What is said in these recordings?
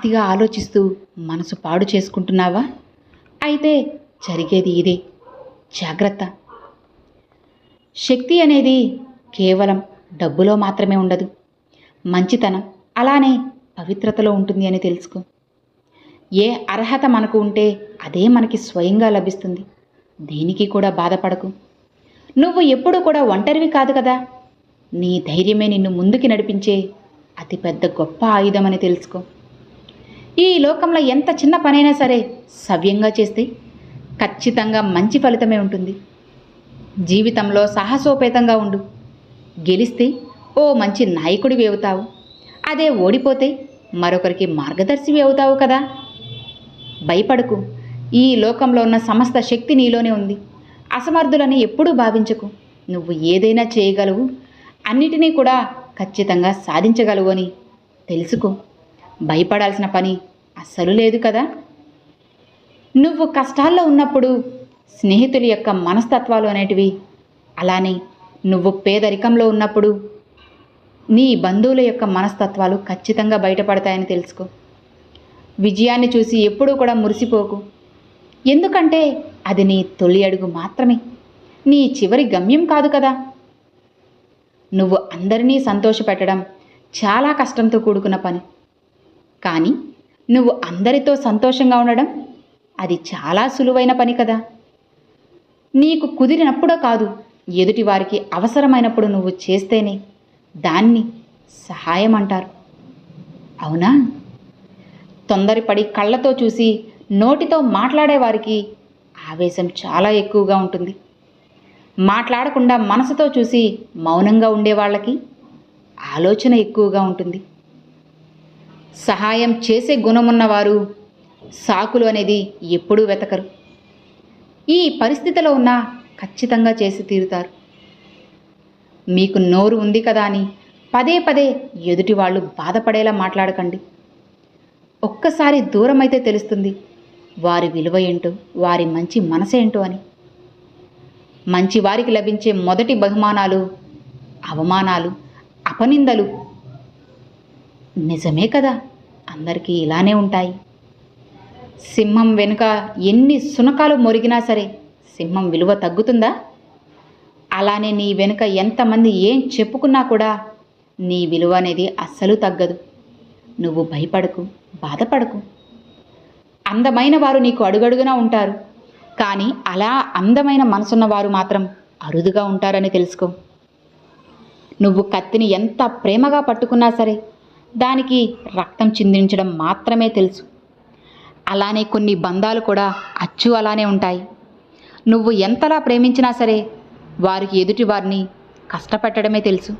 అతిగా ఆలోచిస్తూ మనసు పాడు చేసుకుంటున్నావా? అయితే జరిగేది ఇదే. జాగ్రత్త. శక్తి అనేది కేవలం డబ్బులో మాత్రమే ఉండదు. మంచితనం అలానే పవిత్రతలో ఉంటుంది అని తెలుసుకో. ఏ అర్హత మనకు ఉంటే అదే మనకి స్వయంగా లభిస్తుంది. దేనికి కూడా బాధపడకు. నువ్వు ఎప్పుడూ కూడా ఒంటరివి కాదు కదా. నీ ధైర్యమే నిన్ను ముందుకి నడిపించే అతిపెద్ద గొప్ప ఆయుధమని తెలుసుకో. ఈ లోకంలో ఎంత చిన్న పనైనా సరే సవ్యంగా చేస్తే ఖచ్చితంగా మంచి ఫలితమే ఉంటుంది. జీవితంలో సాహసోపేతంగా ఉండు. గెలిస్తే ఓ మంచి నాయకుడివి అవుతావు. అదే ఓడిపోతే మరొకరికి మార్గదర్శివి అవుతావు కదా. భయపడకు. ఈ లోకంలో ఉన్న సమస్త శక్తి నీలోనే ఉంది. అసమర్థులని ఎప్పుడూ భావించకు. నువ్వు ఏదైనా చేయగలవు. అన్నిటినీ కూడా ఖచ్చితంగా సాధించగలవు అని తెలుసుకో. భయపడాల్సిన పని అస్సలు లేదు కదా. నువ్వు కష్టాల్లో ఉన్నప్పుడు స్నేహితుల యొక్క మనస్తత్వాలు అనేటివి అలానే నువ్వు పేదరికంలో ఉన్నప్పుడు నీ బంధువుల యొక్క మనస్తత్వాలు ఖచ్చితంగా బయటపడతాయని తెలుసుకో. విజయాన్ని చూసి ఎప్పుడూ కూడా మురిసిపోకు. ఎందుకంటే అది నీ తొలి అడుగు మాత్రమే. నీ చివరి గమ్యం కాదు కదా. నువ్వు అందరినీ సంతోషపెట్టడం చాలా కష్టంతో కూడుకున్న పని. కానీ నువ్వు అందరితో సంతోషంగా ఉండడం అది చాలా సులువైన పని కదా. నీకు కుదిరినప్పుడో కాదు ఎదుటి వారికి అవసరమైనప్పుడు నువ్వు చేస్తేనే దాన్ని సహాయం అంటారు. అవునా? తొందరపడి కళ్ళతో చూసి నోటితో మాట్లాడేవారికి ఆవేశం చాలా ఎక్కువగా ఉంటుంది. మాట్లాడకుండా మనసుతో చూసి మౌనంగా ఉండే వాళ్ళకి ఆలోచన ఎక్కువగా ఉంటుంది. సహాయం చేసే గుణమున్నవారు సాకులు అనేది ఎప్పుడూ వెతకరు. ఈ పరిస్థితిలో ఉన్నా ఖచ్చితంగా చేసి తీరుతారు. మీకు నోరు ఉంది కదా అని పదే పదే ఎదుటి వాళ్ళు బాధపడేలా మాట్లాడకండి. ఒక్కసారి దూరం అయితే తెలుస్తుంది వారి విలువ ఏంటో వారి మంచి మనసేంటో అని. మంచి వారికి లభించే మొదటి బహుమానాలు అవమానాలు అపనిందలు నిజమే కదా? అందరికీ ఇలానే ఉంటాయి. సింహం వెనుక ఎన్ని సునకాలు మొరిగినా సరే సింహం విలువ తగ్గుతుందా? అలానే నీ వెనుక ఎంతమంది ఏం చెప్పుకున్నా కూడా నీ విలువ అనేది అస్సలు తగ్గదు. నువ్వు భయపడకు బాధపడకు. అందమైన వారు నీకు అడుగడుగునా ఉంటారు. కానీ అలా అందమైన మనసున్న వారు మాత్రం అరుదుగా ఉంటారని తెలుసుకో. నువ్వు కత్తిని ఎంత ప్రేమగా పట్టుకున్నా సరే దానికి రక్తం చిందించడం మాత్రమే తెలుసు. అలానే కొన్ని బంధాలు కూడా అచ్చు అలానే ఉంటాయి. నువ్వు ఎంతలా ప్రేమించినా సరే వారికి ఎదుటి వారిని కష్టపెట్టడమే తెలుసు.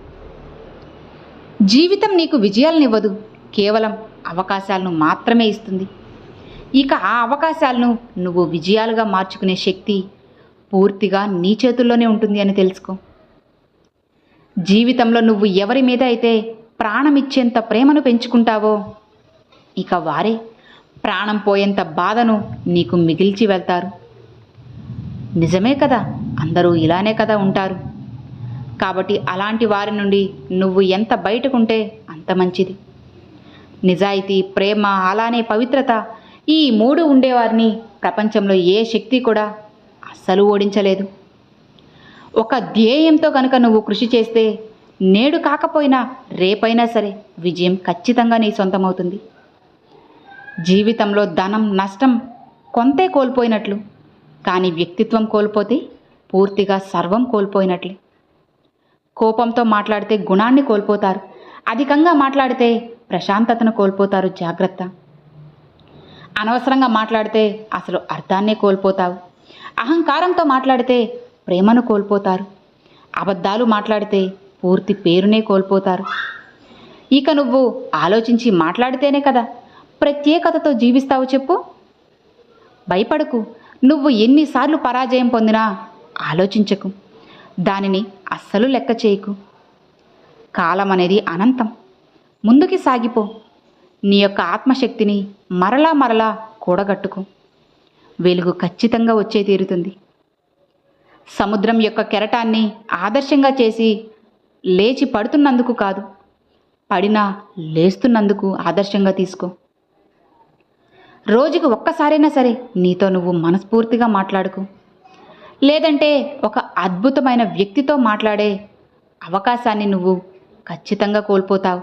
జీవితం నీకు విజయాలనివ్వదు. కేవలం అవకాశాలను మాత్రమే ఇస్తుంది. ఇక ఆ అవకాశాలను నువ్వు విజయాలుగా మార్చుకునే శక్తి పూర్తిగా నీ చేతుల్లోనే ఉంటుంది అని తెలుసుకో. జీవితంలో నువ్వు ఎవరి మీద అయితే ప్రాణమిచ్చేంత ప్రేమను పెంచుకుంటావో? ఇక వారే ప్రాణం పోయేంత బాధను నీకు మిగిల్చి వెళ్తారు. నిజమే కదా అందరూ ఇలానే కదా ఉంటారు. కాబట్టి అలాంటి వారి నుండి నువ్వు ఎంత బయటకుంటే అంత మంచిది. నిజాయితీ ప్రేమ అలానే పవిత్రత ఈ మూడు ఉండేవారిని ప్రపంచంలో ఏ శక్తి కూడా అస్సలు ఓడించలేదు. ఒక ధ్యేయంతో కనుక నువ్వు కృషి చేస్తే నేడు కాకపోయినా రేపైనా సరే విజయం ఖచ్చితంగా నీ సొంతమవుతుంది. జీవితంలో ధనం నష్టం కొంతే కోల్పోయినట్లు కానీ వ్యక్తిత్వం కోల్పోతే పూర్తిగా సర్వం కోల్పోయినట్లే. కోపంతో మాట్లాడితే గుణాన్ని కోల్పోతారు. అధికంగా మాట్లాడితే ప్రశాంతతను కోల్పోతారు జాగ్రత్త. అనవసరంగా మాట్లాడితే అసలు అర్థాన్నే కోల్పోతావు. అహంకారంతో మాట్లాడితే ప్రేమను కోల్పోతారు. అబద్ధాలు మాట్లాడితే పూర్తి పేరునే కోల్పోతారు. ఇక నువ్వు ఆలోచించి మాట్లాడితేనే కదా ప్రత్యేకతతో జీవిస్తావు చెప్పు. భయపడకు నువ్వు ఎన్నిసార్లు పరాజయం పొందినా ఆలోచించకు దానిని అస్సలు లెక్క చేయకు. కాలం అనేది అనంతం. ముందుకి సాగిపో నీ యొక్క ఆత్మశక్తిని మరలా మరలా కూడగట్టుకో. వెలుగు ఖచ్చితంగా వచ్చే తీరుతుంది. సముద్రం యొక్క కెరటాన్ని ఆదర్శంగా చేసి లేచి పడుతున్నందుకు కాదు. పడినా లేస్తున్నందుకు ఆదర్శంగా తీసుకో. రోజుకి ఒక్కసారైనా సరే నీతో నువ్వు మనస్ఫూర్తిగా మాట్లాడుకు. లేదంటే ఒక అద్భుతమైన వ్యక్తితో మాట్లాడే అవకాశాన్ని నువ్వు ఖచ్చితంగా కోల్పోతావు.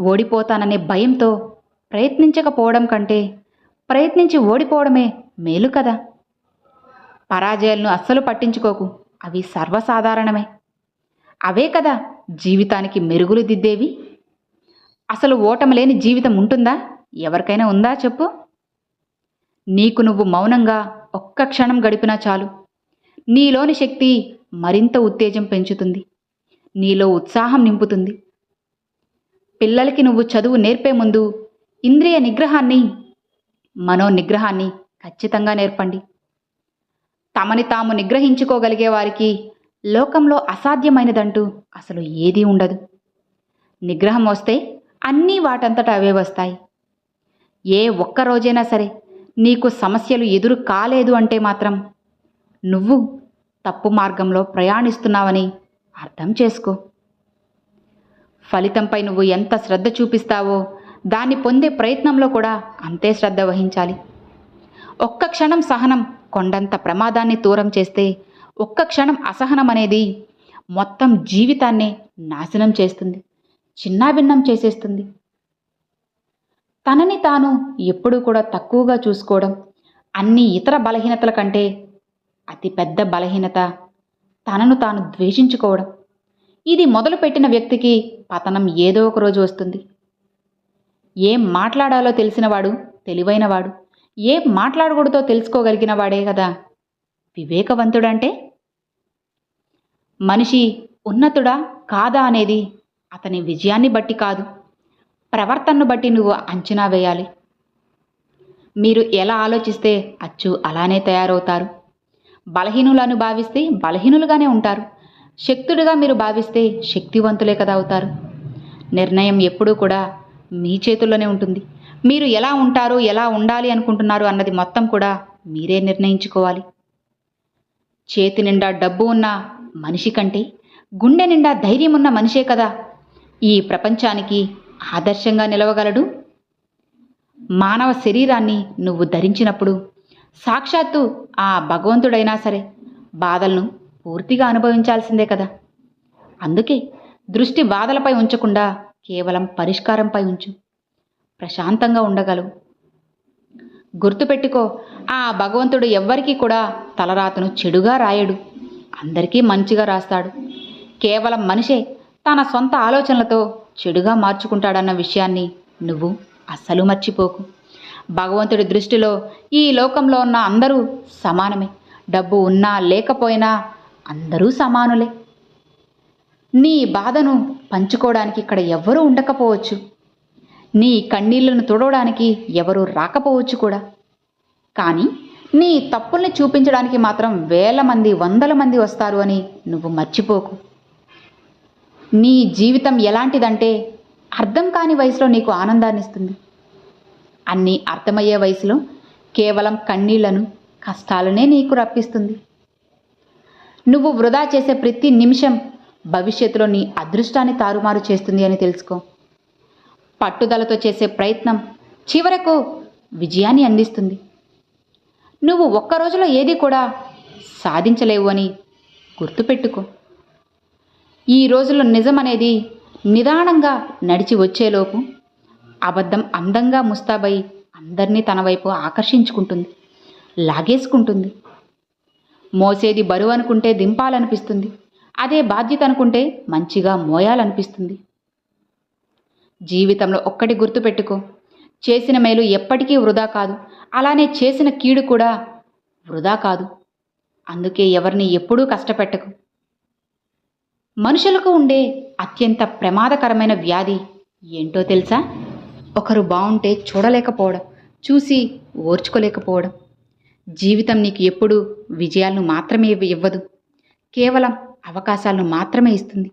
ఓడిపోతాననే భయంతో ప్రయత్నించకపోవడం కంటే ప్రయత్నించి ఓడిపోవడమే మేలు కదా. పరాజయాలను అస్సలు పట్టించుకోకు. అవి సర్వసాధారణమే. అవే కదా జీవితానికి మెరుగులు దిద్దేవి? అసలు ఓటమి లేని జీవితం ఉంటుందా? ఎవరికైనా ఉందా చెప్పు. నీకు నువ్వు మౌనంగా ఒక్క క్షణం గడిపినా చాలు. నీలోని శక్తి మరింత ఉత్తేజం పెంచుతుంది. నీలో ఉత్సాహం నింపుతుంది. పిల్లలకి నువ్వు చదువు నేర్పే ముందు ఇంద్రియ నిగ్రహాన్ని మనో నిగ్రహాన్ని ఖచ్చితంగా నేర్పండి. తమని తాము నిగ్రహించుకోగలిగే వారికి లోకంలో అసాధ్యమైనదంటూ అసలు ఏదీ ఉండదు. నిగ్రహం వస్తే అన్నీ వాటంతట అవే వస్తాయి. ఏ ఒక్క రోజైనా సరే నీకు సమస్యలు ఎదురు కాలేదు అంటే మాత్రం నువ్వు తప్పు మార్గంలో ప్రయాణిస్తున్నావని అర్థం చేసుకో. ఫలితంపై నువ్వు ఎంత శ్రద్ధ చూపిస్తావో దాన్ని పొందే ప్రయత్నంలో కూడా అంతే శ్రద్ధ వహించాలి. ఒక్క క్షణం సహనం కొండంత ప్రమాదాన్ని దూరం చేస్తే ఒక్క క్షణం అసహనం అనేది మొత్తం జీవితాన్నే నాశనం చేస్తుంది చిన్నాభిన్నం చేసేస్తుంది. తనని తాను ఎప్పుడూ కూడా తక్కువగా చూసుకోవడం అన్ని ఇతర బలహీనతల కంటే అతిపెద్ద బలహీనత తనను తాను ద్వేషించుకోవడం. ఇది మొదలుపెట్టిన వ్యక్తికి పతనం ఏదో ఒక రోజు వస్తుంది. ఏం మాట్లాడాలో తెలిసినవాడు తెలివైనవాడు ఏం మాట్లాడకూడదో తెలుసుకోగలిగిన వాడే కదా వివేకవంతుడంటే మనిషి ఉన్నతుడా కాదా అనేది అతని విజయాన్ని బట్టి కాదు. ప్రవర్తనను బట్టి నువ్వు అంచనా వేయాలి. మీరు ఎలా ఆలోచిస్తే అచ్చు అలానే తయారవుతారు. బలహీనులను భావిస్తే బలహీనులుగానే ఉంటారు. శక్తుడిగా మీరు భావిస్తే శక్తివంతులే కదా అవుతారు. నిర్ణయం ఎప్పుడూ కూడా మీ చేతుల్లోనే ఉంటుంది. మీరు ఎలా ఉంటారు ఎలా ఉండాలి అనుకుంటున్నారు అన్నది మొత్తం కూడా మీరే నిర్ణయించుకోవాలి. చేతి నిండా డబ్బు ఉన్న మనిషి కంటే గుండె నిండా ధైర్యం ఉన్న మనిషే కదా. ఈ ప్రపంచానికి ఆదర్శంగా నిలవగలడు. మానవ శరీరాన్ని నువ్వు ధరించినప్పుడు సాక్షాత్తు ఆ భగవంతుడైనా సరే బాధలను పూర్తిగా అనుభవించాల్సిందే కదా. అందుకే దృష్టి బాధలపై ఉంచకుండా కేవలం పరిష్కారంపై ఉంచు. ప్రశాంతంగా ఉండగలవు. గుర్తుపెట్టుకో ఆ భగవంతుడు ఎవ్వరికీ కూడా తలరాతను చెడుగా రాయడు. అందరికీ మంచిగా రాస్తాడు. కేవలం మనిషే తన సొంత ఆలోచనలతో చెడుగా మార్చుకుంటాడన్న విషయాన్ని నువ్వు అస్సలు మర్చిపోకు. భగవంతుడి దృష్టిలో ఈ లోకంలో ఉన్న అందరూ సమానమే. డబ్బు ఉన్నా లేకపోయినా అందరూ సమానులే. నీ బాధను పంచుకోవడానికి ఇక్కడ ఎవ్వరూ ఉండకపోవచ్చు. నీ కన్నీళ్ళను తుడవడానికి ఎవరూ రాకపోవచ్చు కూడా. కానీ నీ తప్పుల్ని చూపించడానికి మాత్రం వేల మంది వందల మంది వస్తారు అని నువ్వు మర్చిపోకు. నీ జీవితం ఎలాంటిదంటే అర్థం కాని వయసులో నీకు ఆనందాన్ని ఇస్తుంది అన్నీ అర్థమయ్యే వయసులో కేవలం కన్నీళ్ళను కష్టాలనే నీకు రప్పిస్తుంది. నువ్వు వృధా చేసే ప్రతి నిమిషం భవిష్యత్తులో నీ అదృష్టాన్ని తారుమారు చేస్తుంది అని తెలుసుకో. పట్టుదలతో చేసే ప్రయత్నం చివరకు విజయాన్ని అందిస్తుంది. నువ్వు ఒక్క రోజులో ఏది కూడా సాధించలేవు అని గుర్తుపెట్టుకో. ఈ రోజుల్లో నిజం అనేది నిదానంగా నడిచి వచ్చేలోపు అబద్ధం అందంగా ముస్తాబై అందరినీ తన వైపు ఆకర్షించుకుంటుంది లాగేసుకుంటుంది. మోసేది బరువు అనుకుంటే దింపాలనిపిస్తుంది అదే బాధ్యత అనుకుంటే మంచిగా మోయాలనిపిస్తుంది. జీవితంలో ఒక్కటి గుర్తుపెట్టుకో చేసిన మేలు ఎప్పటికీ వృధా కాదు. అలానే చేసిన కీడు కూడా వృధా కాదు. అందుకే ఎవరిని ఎప్పుడూ కష్టపెట్టకు. మనుషులకు ఉండే అత్యంత ప్రమాదకరమైన వ్యాధి ఏంటో తెలుసా? ఒకరు బాగుంటే చూడలేకపోవడం చూసి ఓర్చుకోలేకపోవడం. జీవితం నీకు ఎప్పుడూ విజయాలను మాత్రమే ఇవ్వ- ఇవ్వదు. కేవలం అవకాశాలను మాత్రమే ఇస్తుంది.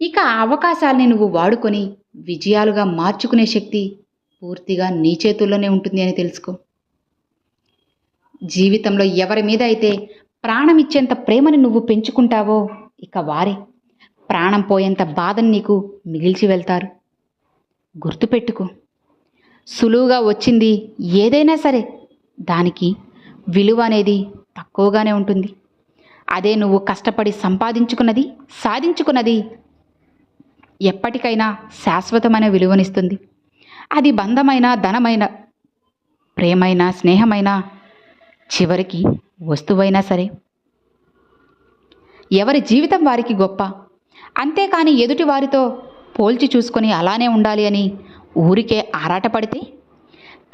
ఇక ఆ అవకాశాల్ని నువ్వు వాడుకొని విజయాలుగా మార్చుకునే శక్తి పూర్తిగా నీ చేతుల్లోనే ఉంటుంది అని తెలుసుకో. జీవితంలో ఎవరి మీద అయితే ప్రాణం ఇచ్చేంత ప్రేమని నువ్వు పెంచుకుంటావో ఇక వారే. ప్రాణం పోయేంత బాధని నీకు మిగిల్చి వెళ్తారు. గుర్తుపెట్టుకో. సులువుగా వచ్చింది ఏదైనా సరే దానికి విలువ అనేది తక్కువగానే ఉంటుంది. అదే నువ్వు కష్టపడి సంపాదించుకున్నది సాధించుకున్నది ఎప్పటికైనా శాశ్వతమైన విలువనిస్తుంది. అది బంధమైన ధనమైన ప్రేమైన స్నేహమైన చివరికి వస్తువైనా సరే. ఎవరి జీవితం వారికి గొప్ప. అంతేకాని ఎదుటి వారితో పోల్చి చూసుకొని అలానే ఉండాలి అని ఊరికే ఆరాటపడితే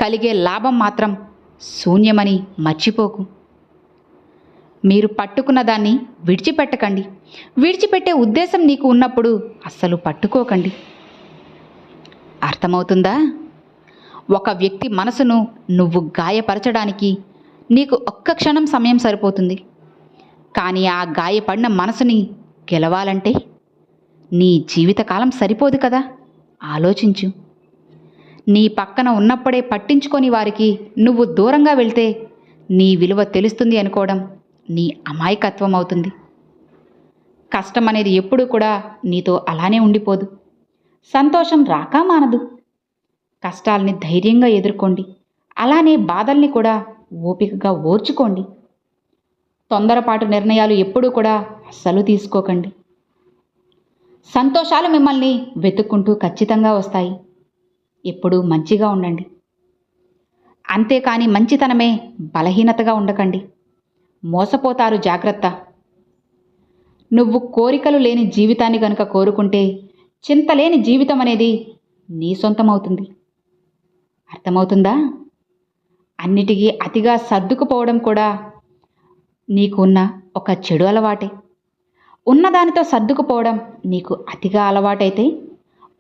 కలిగే లాభం మాత్రం శూన్యమని మర్చిపోకు. మీరు పట్టుకున్న దాన్ని విడిచిపెట్టకండి. విడిచిపెట్టే ఉద్దేశం నీకు ఉన్నప్పుడు అస్సలు పట్టుకోకండి. అర్థమవుతుందా? ఒక వ్యక్తి మనసును నువ్వు గాయపరచడానికి నీకు ఒక్క క్షణం సమయం సరిపోతుంది. కానీ ఆ గాయపడిన మనసుని గెలవాలంటే నీ జీవితకాలం సరిపోదు కదా? ఆలోచించు. నీ పక్కన ఉన్నప్పుడే పట్టించుకొని వారికి నువ్వు దూరంగా వెళ్తే నీ విలువ తెలుస్తుంది అనుకోవడం నీ అమాయకత్వం అవుతుంది. కష్టం అనేది ఎప్పుడూ కూడా నీతో అలానే ఉండిపోదు. సంతోషం రాకా మానదు. కష్టాల్ని ధైర్యంగా ఎదుర్కోండి. అలానే బాధల్ని కూడా ఓపికగా ఓర్చుకోండి. తొందరపాటు నిర్ణయాలు ఎప్పుడూ కూడా అస్సలు తీసుకోకండి. సంతోషాలు మిమ్మల్ని వెతుక్కుంటూ ఖచ్చితంగా వస్తాయి. ఎప్పుడూ మంచిగా ఉండండి. అంతేకాని మంచితనమే బలహీనతగా ఉండకండి. మోసపోతారు జాగ్రత్త. నువ్వు కోరికలు లేని జీవితాన్ని కనుక కోరుకుంటే చింతలేని జీవితం అనేది నీ సొంతమవుతుంది. అర్థమవుతుందా? అన్నిటికీ అతిగా సర్దుకుపోవడం కూడా నీకున్న ఒక చెడు అలవాటే. ఉన్నదానితో సర్దుకుపోవడం నీకు అతిగా అలవాటైతే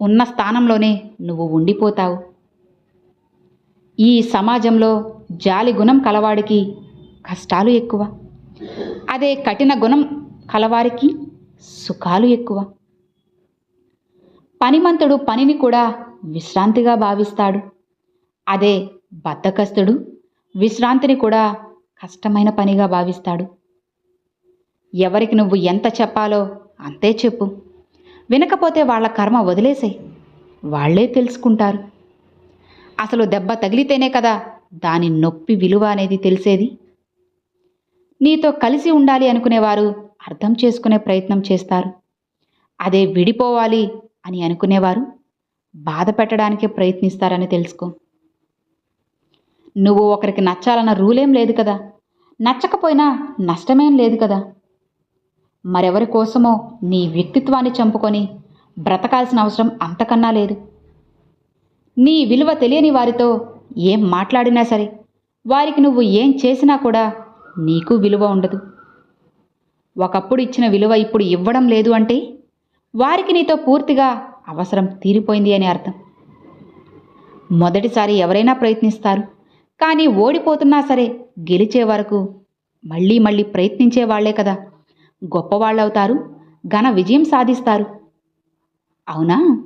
ఉన్న స్థానంలోనే నువ్వు ఉండిపోతావు. ఈ సమాజంలో జాలి గుణం కలవాడికి కష్టాలు ఎక్కువ. అదే కఠిన గుణం కలవారికి సుఖాలు ఎక్కువ. పనిమంతుడు పనిని కూడా విశ్రాంతిగా భావిస్తాడు. అదే బద్ధకస్తుడు విశ్రాంతిని కూడా కష్టమైన పనిగా భావిస్తాడు. ఎవరికి నువ్వు ఎంత చెప్పాలో అంతే చెప్పు. వినకపోతే వాళ్ళ కర్మ వదిలేసే వాళ్ళే తెలుసుకుంటారు. అసలు దెబ్బ తగిలితేనే కదా దాని నొప్పి విలువ అనేది తెలిసేది. నీతో కలిసి ఉండాలి అనుకునేవారు అర్థం చేసుకునే ప్రయత్నం చేస్తారు. అదే విడిపోవాలి అని అనుకునేవారు. బాధ పెట్టడానికే ప్రయత్నిస్తారని తెలుసుకో. నువ్వు ఒకరికి నచ్చాలన్న రూలేం లేదు కదా. నచ్చకపోయినా నష్టమేం లేదు కదా. మరెవరి కోసమో నీ వ్యక్తిత్వాన్ని చంపుకొని బ్రతకాల్సిన అవసరం అంతకన్నా లేదు. నీ విలువ తెలియని వారితో ఏం మాట్లాడినా సరే వారికి నువ్వు ఏం చేసినా కూడా నీకు విలువ ఉండదు. ఒకప్పుడు ఇచ్చిన విలువ ఇప్పుడు ఇవ్వడం లేదు అంటే వారికి నీతో పూర్తిగా అవసరం తీరిపోయింది అని అర్థం. మొదటిసారి ఎవరైనా ప్రయత్నిస్తారు. కానీ ఓడిపోతున్నా సరే గెలిచే వరకు మళ్ళీ మళ్ళీ ప్రయత్నించే వాళ్ళే కదా. గొప్పవాళ్ళవుతారు ఘన విజయం సాధిస్తారు. అవునా?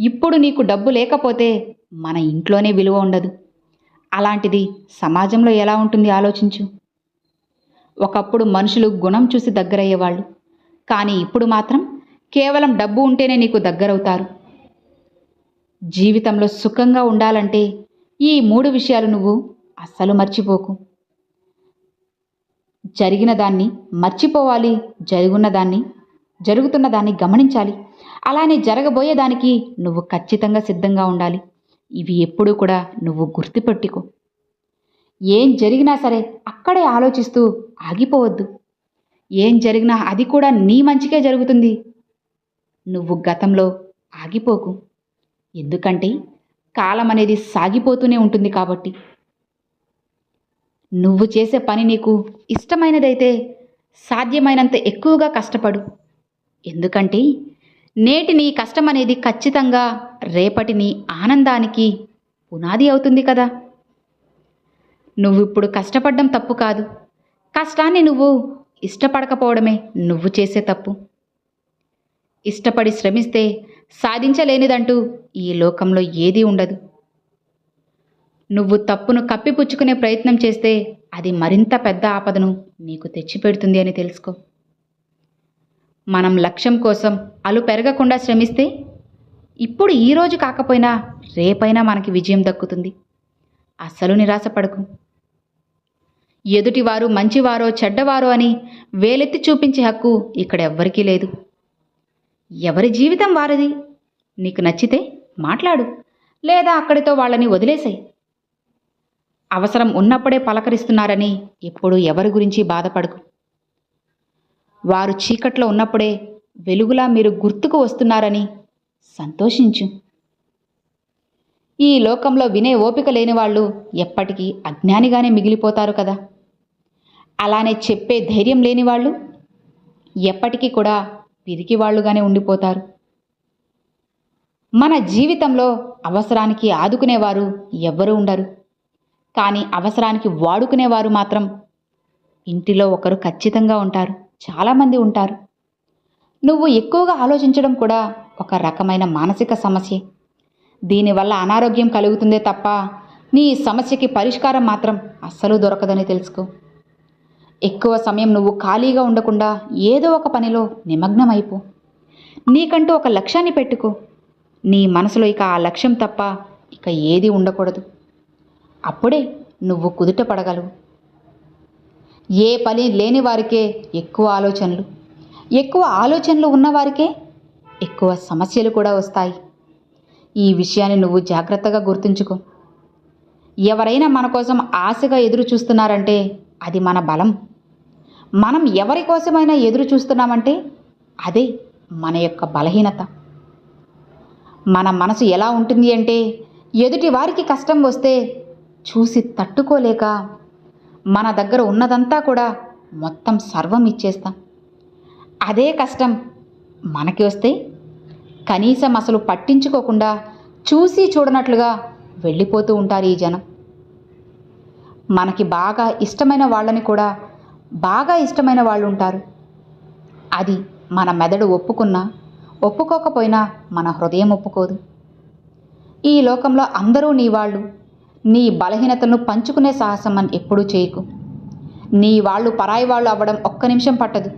ఇప్పుడు నీకు డబ్బు లేకపోతే మన ఇంట్లోనే విలువ ఉండదు. అలాంటిది సమాజంలో ఎలా ఉంటుంది ఆలోచించు. ఒకప్పుడు మనుషులు గుణం చూసి దగ్గరయ్యేవాళ్ళు. కానీ ఇప్పుడు మాత్రం కేవలం డబ్బు ఉంటేనే నీకు దగ్గరవుతారు. జీవితంలో సుఖంగా ఉండాలంటే ఈ మూడు విషయాలు నువ్వు అస్సలు మర్చిపోకు. జరిగిన దాన్ని మర్చిపోవాలి జరుగున్న దాన్ని జరుగుతున్న దాన్ని గమనించాలి. అలానే జరగబోయే దానికి నువ్వు ఖచ్చితంగా సిద్ధంగా ఉండాలి. ఇవి ఎప్పుడూ కూడా నువ్వు గుర్తుపెట్టుకో. ఏం జరిగినా సరే అక్కడే ఆలోచిస్తూ ఆగిపోవద్దు. ఏం జరిగినా అది కూడా నీ మంచికే జరుగుతుంది. నువ్వు గతంలో ఆగిపోకు. ఎందుకంటే కాలం అనేది సాగిపోతూనే ఉంటుంది కాబట్టి. నువ్వు చేసే పని నీకు ఇష్టమైనదైతే సాధ్యమైనంత ఎక్కువగా కష్టపడు. ఎందుకంటే నేటి నీ కష్టం అనేది ఖచ్చితంగా రేపటి నీ ఆనందానికి పునాది అవుతుంది కదా. నువ్వు ఇప్పుడు కష్టపడడం తప్పు కాదు. కష్టాన్ని నువ్వు ఇష్టపడకపోవడమే నువ్వు చేసే తప్పు. ఇష్టపడి శ్రమిస్తే సాధించలేనిదంటూ ఈ లోకంలో ఏదీ ఉండదు. నువ్వు తప్పును కప్పిపుచ్చుకునే ప్రయత్నం చేస్తే అది మరింత పెద్ద ఆపదను నీకు తెచ్చిపెడుతుంది అని తెలుసుకో. మనం లక్ష్యం కోసం అలు పెరగకుండా శ్రమిస్తే ఇప్పుడు ఈ రోజు కాకపోయినా రేపైనా మనకి విజయం దక్కుతుంది. అస్సలు నిరాశపడకు. ఎదుటివారు మంచివారో చెడ్డవారో అని వేలెత్తి చూపించే హక్కు ఇక్కడ ఎవ్వరికీ లేదు. ఎవరి జీవితం వారిది? నీకు నచ్చితే మాట్లాడు లేదా అక్కడితో వాళ్ళని వదిలేసాయి. అవసరం ఉన్నప్పుడే పలకరిస్తున్నారని ఎప్పుడు ఎవరి గురించి బాధపడకు. వారు చీకట్లో ఉన్నప్పుడే వెలుగులా మీరు గుర్తుకు వస్తున్నారని సంతోషించు. ఈ లోకంలో వినే ఓపిక లేని వాళ్ళు ఎప్పటికీ అజ్ఞానిగానే మిగిలిపోతారు కదా. అలానే చెప్పే ధైర్యం లేని వాళ్ళు ఎప్పటికీ కూడా పిరికి వాళ్ళుగానే ఉండిపోతారు. మన జీవితంలో అవసరానికి ఆదుకునేవారు ఎవ్వరూ ఉండరు. కానీ అవసరానికి వాడుకునేవారు మాత్రం ఇంటిలో ఒకరు ఖచ్చితంగా ఉంటారు. చాలామంది ఉంటారు. నువ్వు ఎక్కువగా ఆలోచించడం కూడా ఒక రకమైన మానసిక సమస్యే. దీనివల్ల అనారోగ్యం కలుగుతుందే తప్ప నీ సమస్యకి పరిష్కారం మాత్రం అస్సలు దొరకదని తెలుసుకో. ఎక్కువ సమయం నువ్వు ఖాళీగా ఉండకుండా ఏదో ఒక పనిలో నిమగ్నమైపో. నీకంటూ ఒక లక్ష్యాన్ని పెట్టుకో. నీ మనసులో ఇక ఆ లక్ష్యం తప్ప ఇక ఏది ఉండకూడదు. అప్పుడే నువ్వు కుదుట పడగలవు. ఏ పని లేని వారికే ఎక్కువ ఆలోచనలు ఎక్కువ ఆలోచనలు ఉన్నవారికే ఎక్కువ సమస్యలు కూడా వస్తాయి. ఈ విషయాన్ని నువ్వు జాగ్రత్తగా గుర్తుంచుకో. ఎవరైనా మన కోసం ఆశగా ఎదురు చూస్తున్నారంటే అది మన బలం. మనం ఎవరి కోసమైనా ఎదురు చూస్తున్నామంటే అదే మన యొక్క బలహీనత. మన మనసు ఎలా ఉంటుంది అంటే ఎదుటి వారికి కష్టం వస్తే చూసి తట్టుకోలేక మన దగ్గర ఉన్నదంతా కూడా మొత్తం సర్వం ఇచ్చేస్తాం. అదే కష్టం మనకి వస్తే కనీసం అసలు పట్టించుకోకుండా చూసి చూడనట్లుగా వెళ్ళిపోతూ ఉంటారు ఈ జనం. మనకి బాగా ఇష్టమైన వాళ్ళని కూడా బాగా ఇష్టమైన వాళ్ళు ఉంటారు. అది మన మెదడు ఒప్పుకున్నా ఒప్పుకోకపోయినా మన హృదయం ఒప్పుకోదు. ఈ లోకంలో అందరూ నీ వాళ్ళు. నీ బలహీనతలను పంచుకునే సాహసం అని ఎప్పుడూ చేయకు. నీ వాళ్ళు పరాయి వాళ్ళు అవ్వడం ఒక్క నిమిషం పట్టదు.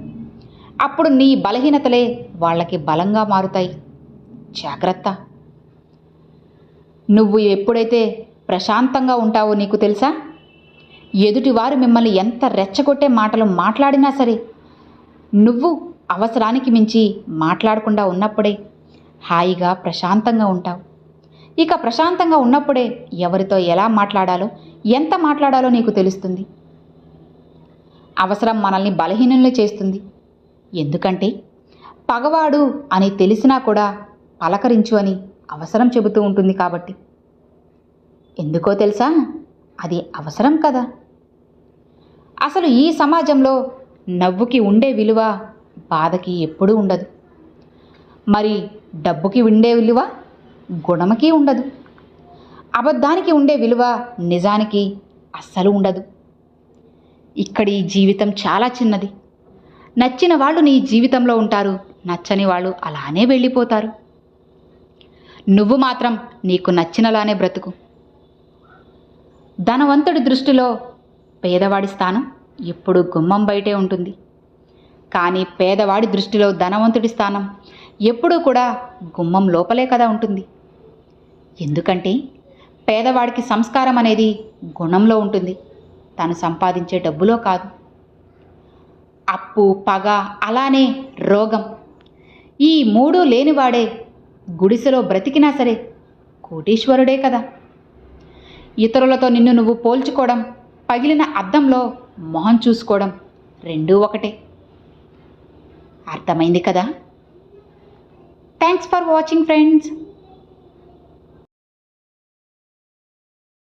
అప్పుడు నీ బలహీనతలే వాళ్ళకి బలంగా మారుతాయి. జాగ్రత్త. నువ్వు ఎప్పుడైతే ప్రశాంతంగా ఉంటావో నీకు తెలుసా? ఎదుటివారు మిమ్మల్ని ఎంత రెచ్చగొట్టే మాటలు మాట్లాడినా సరే నువ్వు అవసరానికి మించి మాట్లాడకుండా ఉన్నప్పుడే హాయిగా ప్రశాంతంగా ఉంటావు. ఇక ప్రశాంతంగా ఉన్నప్పుడే ఎవరితో ఎలా మాట్లాడాలో ఎంత మాట్లాడాలో నీకు తెలుస్తుంది. అవసరం మనల్ని బలహీనుల్ని చేస్తుంది. ఎందుకంటే పగవాడు అని తెలిసినా కూడా పలకరించు అని అవసరం చెబుతూ ఉంటుంది కాబట్టి. ఎందుకో తెలుసా? అది అవసరం కదా? అసలు ఈ సమాజంలో నవ్వుకి ఉండే విలువ బాధకి ఎప్పుడూ ఉండదు. మరి డబ్బుకి ఉండే విలువ గుణమకి ఉండదు. అబద్ధానికి ఉండే విలువ నిజానికి అస్సలు ఉండదు. ఇక్కడి జీవితం చాలా చిన్నది. నచ్చిన వాళ్ళు నీ జీవితంలో ఉంటారు నచ్చని వాళ్ళు అలానే వెళ్ళిపోతారు. నువ్వు మాత్రం నీకు నచ్చినలానే బ్రతుకు. ధనవంతుడి దృష్టిలో పేదవాడి స్థానం ఎప్పుడు గుమ్మం బయటే ఉంటుంది. కానీ పేదవాడి దృష్టిలో ధనవంతుడి స్థానం ఎప్పుడూ కూడా గుమ్మం లోపలే కదా ఉంటుంది. ఎందుకంటే పేదవాడికి సంస్కారం అనేది గుణంలో ఉంటుంది. తను సంపాదించే డబ్బులో కాదు. అప్పు పగ అలానే రోగం. ఈ మూడు లేనివాడే గుడిసెలో బ్రతికినా సరే కోటీశ్వరుడే కదా. ఇతరులతో నిన్ను నువ్వు పోల్చుకోవడం పగిలిన అద్దంలో మొహం చూసుకోవడం రెండూ ఒకటే. అర్థమైంది కదా? Thanks for watching friends